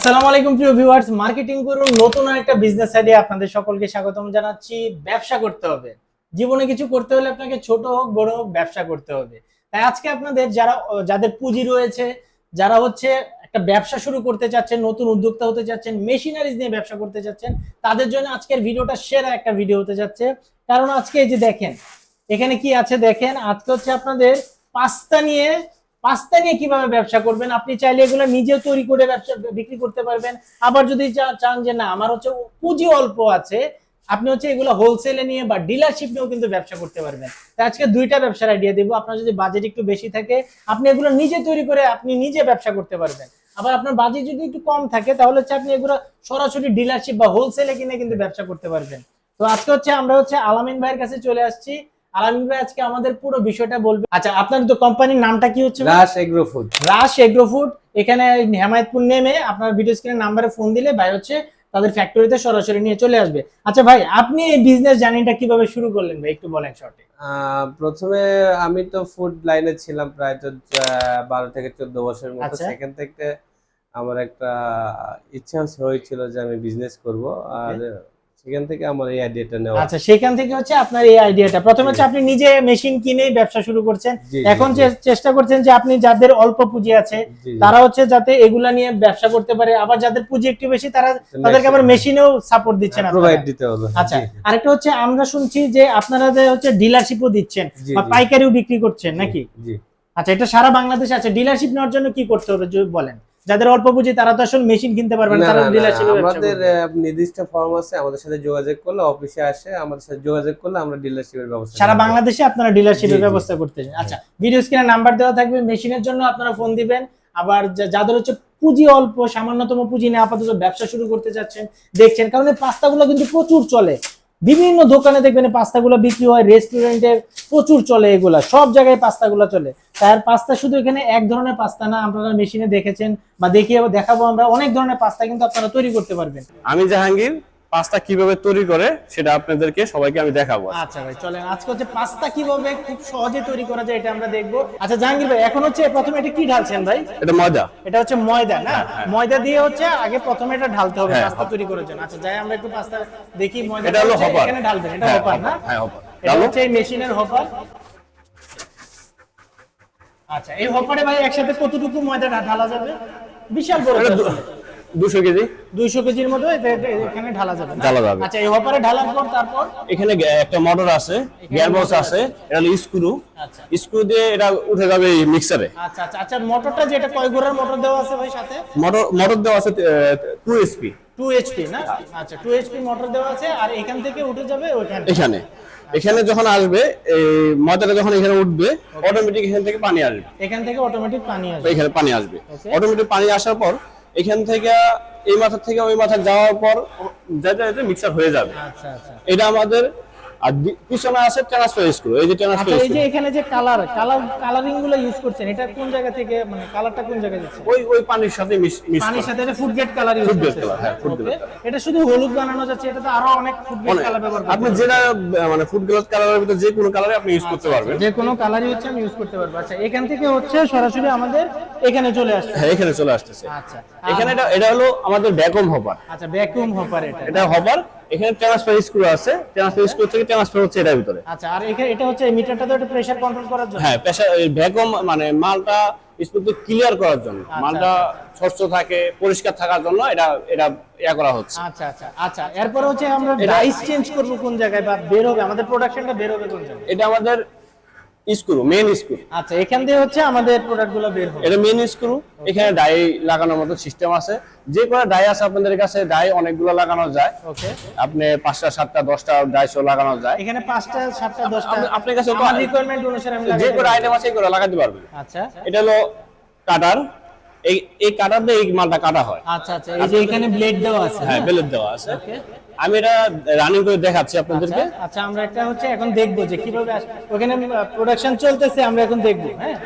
আসসালামু আলাইকুম প্রিয় ভিউয়ার্স, মার্কেটিং করুন নতুন একটা বিজনেস আইডিয়া আপনাদের সকলকে স্বাগতম জানাচ্ছি। ব্যবসা করতে হবে। জীবনে কিছু করতে হলে আপনাকে ছোট হোক, বড় হোক, ব্যবসা করতে হবে। তাই আজকে আপনাদের যারা, যাদের পুঁজি রয়েছে, যারা হচ্ছে একটা ব্যবসা শুরু করতে চাচ্ছেন, নতুন উদ্যোক্তা হতে চাচ্ছেন মেশিনারিজ নিয়ে ব্যবসা করতে চাচ্ছেন, তাদের জন্য আজকের ভিডিওটা সেরা একটা ভিডিও হতে যাচ্ছে। কারণ আজকে এই যে দেখেন, এখানে কি আছে দেখেন? আজকে হচ্ছে আপনাদের পাস্তা নিয়ে পাস্তা নিয়ে কীভাবে ব্যবসা করবেন? আপনি চাইলে এগুলো নিজেও তৈরি করে ব্যবসা, বিক্রি করতে পারবেন। আবার যদি চান যে না, আমার হচ্ছে পুঁজি অল্প আছে, আপনি হচ্ছে এগুলো হোলসেলে নিয়ে বা ডিলারশিপ নিয়েও কিন্তু ব্যবসা করতে পারবেন। তাই আজকে দুইটা ব্যবসার আইডিয়া দেবো। আপনার যদি বাজেট একটু বেশি থাকে, আপনি এগুলো নিজে তৈরি করে আপনি নিজে ব্যবসা করতে পারবেন। আবার আপনার বাজেট যদি একটু কম থাকে, তাহলে হচ্ছে আপনি এগুলো সরাসরি ডিলারশিপ বা হোলসেলে কিনে কিন্তু ব্যবসা করতে পারবেন। তো আজকে হচ্ছে আমরা হচ্ছে আলামিন ভাইয়ের কাছে চলে আসছি। আলামিন ভাই আজকে আমাদের পুরো বিষয়টা বলবে। আচ্ছা আপনার তো কোম্পানির নামটা কি হচ্ছে? Ras agro food. Rash agro food. এখানে হেমায়তপুর নেমে আপনার ভিডিও স্ক্রিনের নাম্বারে ফোন দিলে ভাই হচ্ছে তাদের ফ্যাক্টরিতে সরাসরি নিয়ে চলে আসবে। আচ্ছা ভাই আপনি এই বিজনেস জার্নিটা কীভাবে শুরু করলেন ভাই? একটু বলেন শর্টে প্রথমে আমি তো ফুড লাইনে ছিলাম প্রায় তো বারো থেকে চোদ্দ বছরের মতো। আচ্ছা। সেখান থেকে আমার একটা ইচ্ছা হয়েছিল যে আমি বিজনেস করব। আর সেখান থেকে আমার এই আইডিয়াটা নেওয়া। আচ্ছা সেখান থেকে হচ্ছে আপনার এই আইডিয়াটা প্রথমে হচ্ছে আপনি নিজে মেশিন কিনেই ব্যবসা শুরু করছেন। এখন চেষ্টা করছেন যে আপনি যাদের অল্প পুঁজি আছে। তারা হচ্ছে যাতে এগুলা নিয়ে ব্যবসা করতে পারে। আবার যাদের পুঁজি একটু বেশি তারা তাদেরকে আবার মেশিনেও সাপোর্ট দিচ্ছেন। প্রোভাইড দিতে হবে। আচ্ছা আরেকটা হচ্ছে আমরা শুনছি যে আপনারা যে হচ্ছে ডিলারশিপও দিচ্ছেন বা পাইকারিও বিক্রি করছেন নাকি? জি। আচ্ছা এটা সারা বাংলাদেশে আছে। ডিলারশিপ নেওয়ার জন্য কি করতে হবে যদি বলেন? যাদের অল্প পুঁজি তারা তো আসলে মেশিন কিনতে পারবে না তারা ডিলারশিপে আমাদের নির্দিষ্ট ফর্ম আছে আমাদের সাথে যোগাযোগ করলে অফিসে আসে আমাদের সাথে যোগাযোগ করলে আমরা ডিলারশিপের ব্যবস্থা সারা বাংলাদেশে আপনারা ডিলারশিপের। ব্যবস্থা করতেছেন আচ্ছা ভিডিও স্ক্রিনে নাম্বার দেওয়া থাকবে মেশিনের জন্য আপনারা ফোন দিবেন। আবার যাদের হচ্ছে পুঁজি অল্প সামান্যতম পুঁজি নিয়ে আপাতত ব্যবসা শুরু করতে চাচ্ছেন দেখছেন কারণ এই পাস্তাগুলো কিন্তু প্রচুর চলে। বিভিন্ন দোকানে দেখবেন পাস্তাগুলো বিক্রি হয় রেস্টুরেন্টে প্রচুর চলে এগুলা, সব জায়গায় পাস্তাগুলো চলে। তার পাস্তা শুধু এখানে এক ধরনের পাস্তা না, আপনারা মেশিনে দেখেছেন বা দেখিয়ে দেখাবো আমরা, অনেক ধরনের পাস্তা কিন্তু আপনারা তৈরি করতে পারবেন। আমি জাহাঙ্গীর পাস্তা কীভাবে তৈরি করে সেটা আপনাদেরকে সবাইকে আমি দেখাবো আচ্ছা ভাই চলেন। আজকে হচ্ছে পাস্তা কীভাবে খুব সহজে তৈরি করা যায় এটা আমরা দেখব। আচ্ছা জাহাঙ্গীর ভাই এখন হচ্ছে প্রথমে এটা কি ঢালছেন ভাই? এটা মজা এটা হচ্ছে ময়দা না? ময়দা দিয়ে হচ্ছে আগে প্রথমে এটা ঢালতে হবে হ্যাঁ, পাস্তা তৈরি করার জন্য। আচ্ছা যাই আমরা একটু পাস্তা দেখি ময়দা এটা হলো হচ্ছে হপার। এখানে ঢালবেন এটা হ্যাঁ, হপার না? হ্যাঁ হপার। এটা হচ্ছে মেশিনের হপার। আচ্ছা এই হপারে ভাই একসাথে কতটুকু ময়দা ঢালা যাবে? বিশাল বড় এটা তো দু- দুশো কেজি? দুইশো কেজির মতো এখানে ঢালা যাবে ঢালা যাবে। আচ্ছা এই হপারে ঢালার পর তারপর? এখানে একটা মোটর আছে গিয়ার বক্স আছে এটা হলো স্ক্রু আচ্ছা। স্ক্রু দিয়ে এটা উঠে যাবে এই মিক্সারে আচ্ছা আচ্ছা আচ্ছা মোটরটা যেটা কয় ঘোড়ার মোটর দেওয়া আছে ভাই সাথে? মোটর মোটর দেওয়া আছে টু এসপি টু এইচপি না? আচ্ছা টু এইচপি মোটর দেওয়া আছে আর এখান থেকে উঠে যাবে ওইখানে। এখানে। এখানে যখন আসবে এই ময়দাটা যখন এখানে উঠবে অটোমেটিক এখান থেকে পানি আসবে। এখান থেকে অটোমেটিক পানি আসবে। এখানে পানি আসবে। অটোমেটিক পানি আসার পর এখান থেকে এই মাথা থেকে ওই মাথা যাওয়ার পর যাতে যাতে মিক্সার হয়ে যাবে। আচ্ছা আচ্ছা। এটা আমাদের আর পিছনে আছে ট্রান্সফার স্ক্রু এই যে ট্রান্সফার আচ্ছা এই যে এখানে যে কালার কালার কালারিংগুলো ইউজ করছেন এটা কোন জায়গা থেকে মানে কালারটা কোন জায়গায় দিচ্ছেন? ওই ওই পানির সাথে মিক্স পানির সাথে এটা food grade colour use grade করছেন color, হ্যাঁ, food grade এটা শুধু হলুদ বানানো যাচ্ছে এটা তো আরও অনেক ফুড গ্রেড কালার ব্যবহার আপনি যেটা মানে ফুড গ্লাস কালারের ভিতরে যে কোনো কালারে আপনি ইউজ করতে পারবেন। যে কোনো কালারই হচ্ছে আমি ইউজ করতে পারব। আচ্ছা এখান থেকে হচ্ছে সরাসরি আমাদের এখানে চলে আসছে। হ্যাঁ এখানে চলে আসতেছে। আচ্ছা এখানে এটা এটা হলো আমাদের ভ্যাকুয়াম হপার আচ্ছা ভ্যাকুয়াম হপার এটা। এটা হপার এখানে ট্রান্সফার স্ক্রু আছে ট্রান্সফার স্ক্রু থেকে ট্রান্সফার হচ্ছে এটার ভিতরে। আচ্ছা আর এখানে এটা হচ্ছে মিটারটা তো একটা প্রেসার কন্ট্রোল করার জন্য? হ্যাঁ প্রেসার ভ্যাকুয়াম মানে মালটা স্মুথলি ক্লিয়ার করার জন্য। মালটা স্বচ্ছ থাকে পরিষ্কার থাকার জন্য এটা এটা ইয়া করা হচ্ছে। আচ্ছা আচ্ছা আচ্ছা। এরপর হচ্ছে আমরা ডাইস চেঞ্জ করব কোন জায়গায় বা বের হবে আমাদের প্রোডাকশনটা বের হবে কোন জায়গায়? এটা আমাদের স্ক্রু মেন স্ক্রু। আচ্ছা এখান দিয়ে হচ্ছে আমাদের প্রোডাক্টগুলো বের হবে। এটা মেন স্ক্রু। এখানে ডাই লাগানোর মতো সিস্টেম আছে। যে কোনো ডাই আছে আপনাদের কাছে ডাই অনেকগুলো লাগানো যায়। ওকে আপনি পাঁচটা সাতটা দশটা ডাইসও লাগানো যায়। এখানে পাঁচটা সাতটা দশটা। আপনি- আপনার কাছে তো- রিকোয়ারমেন্ট অনুসারে আমি যে কোনো আইটেম আছে এগুলো লাগাতে পারবেন। আচ্ছা। এটা হলো কাটার এই এই কাটার দিয়ে এই মালটা কাটা হয়। আচ্ছা আচ্ছা। এই যে এখানে ব্লেড দেওয়া আছে হ্যাঁ বেলেট দেওয়া আছে। ওকে আমি এটা রানিং করে দেখাচ্ছি আপনাদেরকে। আচ্ছা আচ্ছা আমরা একটা হচ্ছে এখন দেখব যে কীভাবে ওখানে প্রোডাকশন চলতেছে আমরা এখন দেখব হ্যাঁ?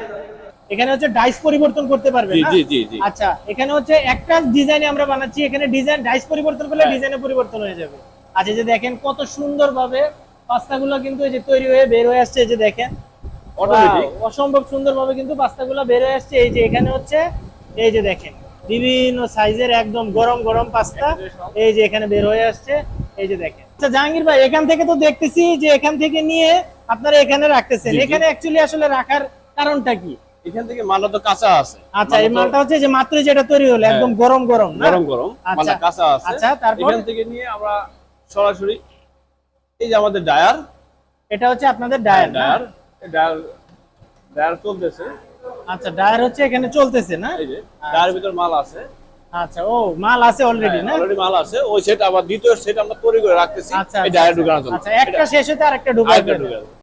এখানে হচ্ছে ডাইস পরিবর্তন করতে পারবে জি, না? জি, জি, জি। আচ্ছা এখানে হচ্ছে একটা ডিজাইনে আমরা বানাচ্ছি এখানে ডিজাইন ডাইস পরিবর্তন করলে হ্যাঁ। ডিজাইনে পরিবর্তন হয়ে যাবে। আচ্ছা যে দেখেন কত সুন্দরভাবে পাস্তাগুলো কিন্তু এই যে তৈরি হয়ে বের হয়ে আসছে এই যে দেখেন। অসম্ভব সুন্দরভাবে কিন্তু পাস্তাগুলো বের হয়ে আসছে এই যে এখানে হচ্ছে এই যে দেখেন। বিভিন্ন সাইজের একদম গরম গরম পাস্তা এই যে এখানে বের হয়ে আসছে। এই যে দেখেন। আচ্ছা জাহাঙ্গীর ভাই এখান থেকে তো দেখতেছি যে এখান থেকে নিয়ে আপনারা এখানে রাখতেছেন। এখানে অ্যাকচুয়ালি আসলে রাখার কারণটা কি? এখান থেকে মালটা তো কাঁচা আছে। আচ্ছা এই মালটা হচ্ছে যে মাত্রই যেটা তৈরি হলো একদম গরম গরম না? গরম গরম আচ্ছা। মালটা কাঁচা আছে। আচ্ছা, তারপর? এখান থেকে নিয়ে আমরা সরাসরি এই যে আমাদের ডায়ার। এটা হচ্ছে আপনাদের ডায়ার ডায়ার। ডায়ার ডায়ার চলতেছে। আচ্ছা ডায়ার হচ্ছে এখানে চলতেছে না? এই যে ডায়ার ভিতর মাল আছে। আচ্ছা ও মাল আছে অলরেডি না? অলরেডি মাল আছে। ওই সেট আবার দ্বিতীয় সেট আমরা তৈরি করে রাখতেছি। আচ্ছা এই ডায়ার আচ্ছা। ঢুকানোর জন্য। আচ্ছা একটা শেষ হতে আরেকটা ঢুকাবো।